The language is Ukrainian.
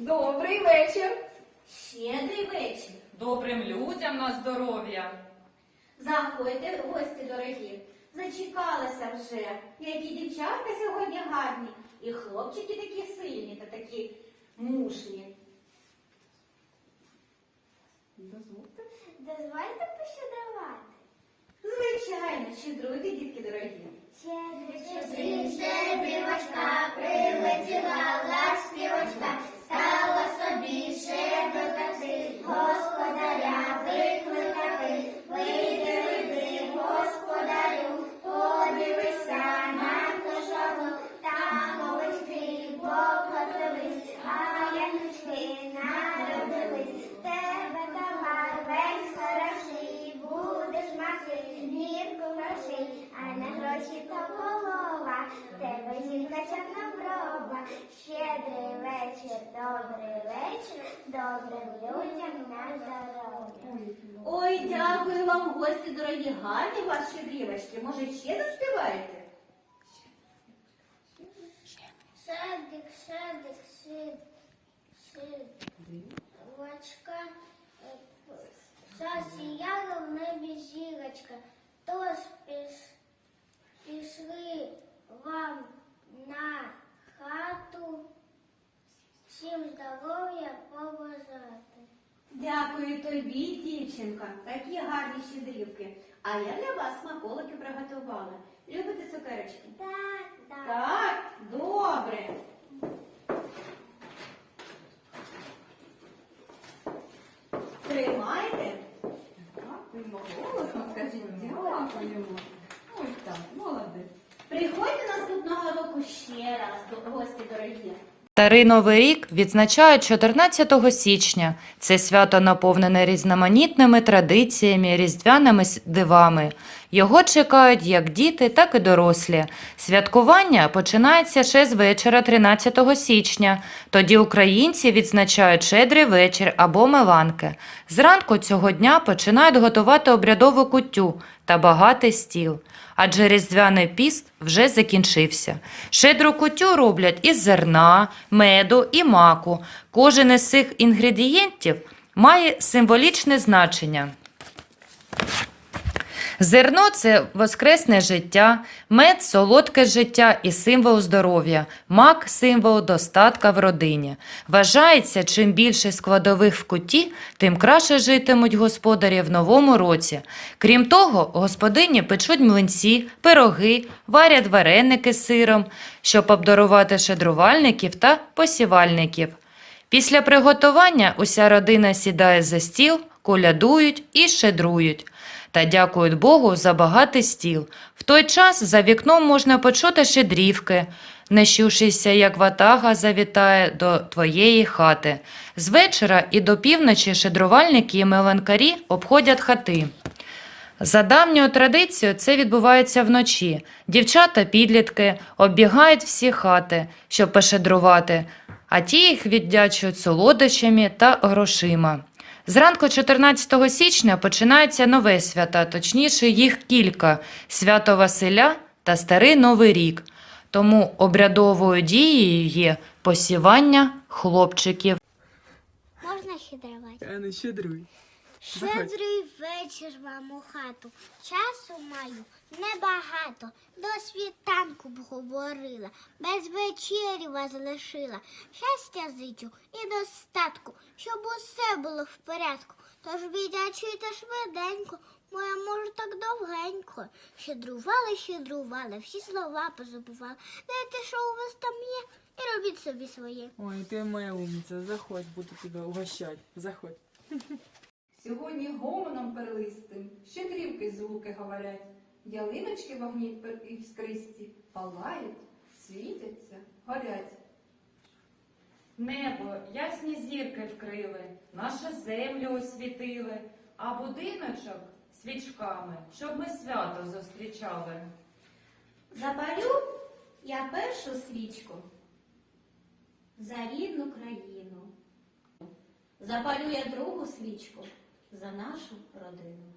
Добрий вечір. Щедрий вечір. Добрим людям на здоров'я. Заходьте, гості дорогі. Зачекалася вже. Які дівчатка сьогодні гарні. І хлопчики такі сильні та такі мужні. Дозвольте пощедрувати. Звичайно, щедруйте, дітки дорогі. Щедрі, щедрівочка, прилетіла ластівочка, тебе жінка. Щедрий вечір, добрий вечір, добрим людям на здоров'я. Ой, дякую вам, гості дорогі, гарні у вас. Може, ще заспіваєте? Шедик, шедик, шид, шидочка, засіяла в небі зірочка, тож піш, пішли вам на хату, всім здоров'я побажати. Дякую тобі, дівчинка. Такі гарні щедрівки. А я для вас смаколики приготувала. Любите цукерочки? Так, так. Так, добре. Тримайте. Дякуємо голосом, скажіть, дякуємо. Ой так, молодець. Приходьте наступного року ще раз, гості дорогі. Старий Новий рік відзначають 14 січня. Це свято наповнене різноманітними традиціями, різдвяними дивами. Його чекають як діти, так і дорослі. Святкування починається ще з вечора 13 січня. Тоді українці відзначають щедрий вечір або меланки. Зранку цього дня починають готувати обрядову куттю та багатий стіл. Адже різдвяний піст вже закінчився. Щедру кутю роблять із зерна, меду і маку. Кожен із цих інгредієнтів має символічне значення. Зерно це воскресне життя, мед солодке життя і символ здоров'я, мак символ достатка в родині. Вважається, чим більше складових в куті, тим краще житимуть господарі в новому році. Крім того, господині печуть млинці, пироги, варять вареники з сиром, щоб обдарувати щедрувальників та посівальників. Після приготування уся родина сідає за стіл, колядують і щедрують. Та дякують Богу за багатий стіл. В той час за вікном можна почути щедрівки, нещувшися, як ватага завітає до твоєї хати. З вечора і до півночі щедрувальники і меланкарі обходять хати. За давньою традицією це відбувається вночі. Дівчата, підлітки оббігають всі хати, щоб пошедрувати, а ті їх віддячують солодощами та грошима. Зранку 14 січня починається нове свята, точніше їх кілька свято Василя та Старий Новий рік. Тому обрядовою дією є посівання хлопчиків. Можна щедрувати? Я не щедруй. Щедрий вечір вам у хату. Часу маю небагато. До світанку б говорила, без вечері вас лишила. Щастя зичу і достатку, щоб усе було в порядку. Тож віддячуйте швиденько, моя може так довгенько. Щедрували, щедрували, всі слова позабували. Знаєте, що у вас там є, і робіть собі своє. Ой, ти моя умниця, заходь, буду тебе угощать. Заходь. Сьогодні гомоном перлистим, щедрівки звуки говорять. Ялиночки вогні іскристі палають, світяться, горять. Небо ясні зірки вкрили, нашу землю освітили, а будиночок свічками, щоб ми свято зустрічали. Запалю я першу свічку за рідну країну. Запалю я другу свічку за нашу родину.